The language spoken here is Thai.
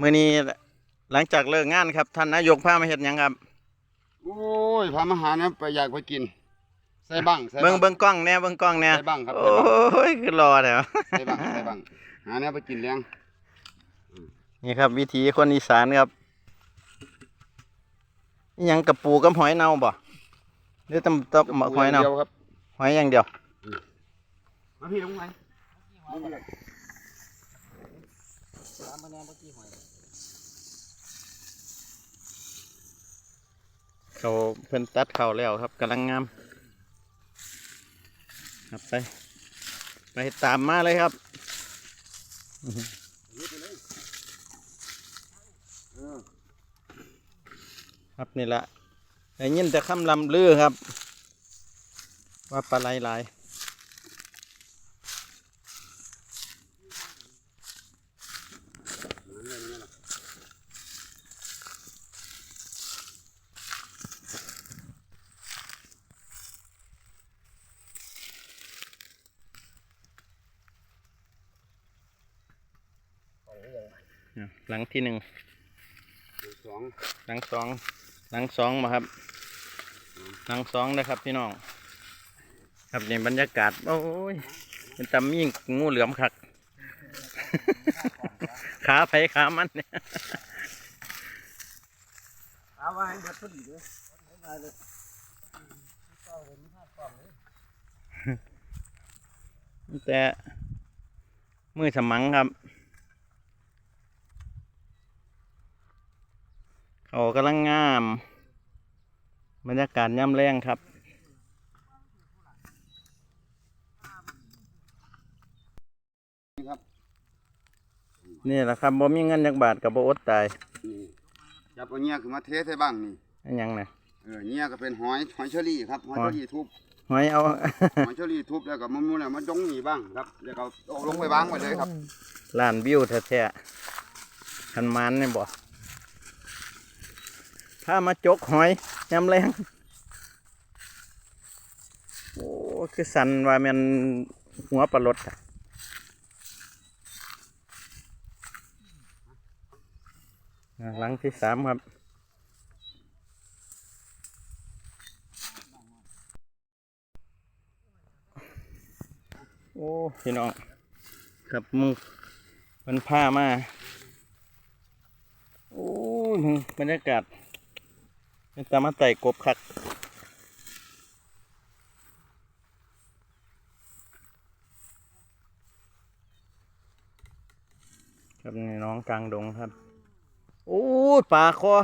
มื้อนี้หลังจากเลิกงานครับ ท่านนายกพามาเฮ็ดหยังครับ โอ้ยพามาหาเนี่ยไปอยากไปกิน ใส่บังใส่เบิ่งบังเบิ่งกล้องแหน่เบิ่งกล้องแหน่ใส่บังครับโอ้ยคือรอแล้วใส่บังใส่บังหาเนี่ยไปกินเลี้ยงนี่ครับ วิถีคนอีสานครับอิหยังกับปูกับหอยเน่าบ่หรือตำตำหอยเน่าดีวครับหอยอย่างเดียว มาพี่ลงไหนเขาเพิ่นตัดเขาแล้วครับกำลังงามครับไปไปตามมาเลยครับครับนี่แหละได้ยินแต่คำลำลือครับ ว่าปลาไหลหลาย หลังที่หนึ่งสองหลังสองหลังสองมาครับหลังสองนะครับพี่น้อง ครับนี่บรรยากาศ โอ้ยเป็นตำมิ่งงูเหลือมคัก ขาไผขามันเนี่ยเอาไว้ให้เบิดพอดีเลยแต่มือสมังครับ เขากำลังงาม บรรยากาศย่ำแรงครับ นี่ครับนี่แหละครับบ่มีเงินจักบาทกับบ่อดตายนี่จับเอาเงี้ยขึ้นมาเทใส่บังนี่อันหยังนะเออเงี้ยก็เป็นหอยหอยเชอรี่ครับหอยหอยเชอรี่ทุบหอยเอาหอยเชอรี่ทุบแล้วก็มันมูแล้วมันจงนี่บ้างครับแล้วก็เอาลงไปวางไว้เลยครับล้านวิวแท้ๆคันมันนี่บ่ พามาจกหอยยำแรงโอ้คือสันว่ามันหัวปลาลดอะหลังที่สามครับโอ้พี่น้องครับมึงมันผ้ามา โอ้ยมึงบรรยากาศ นตามาไต่กบคักครับนี่น้องกลางดงครับ โอ้ป่าคอ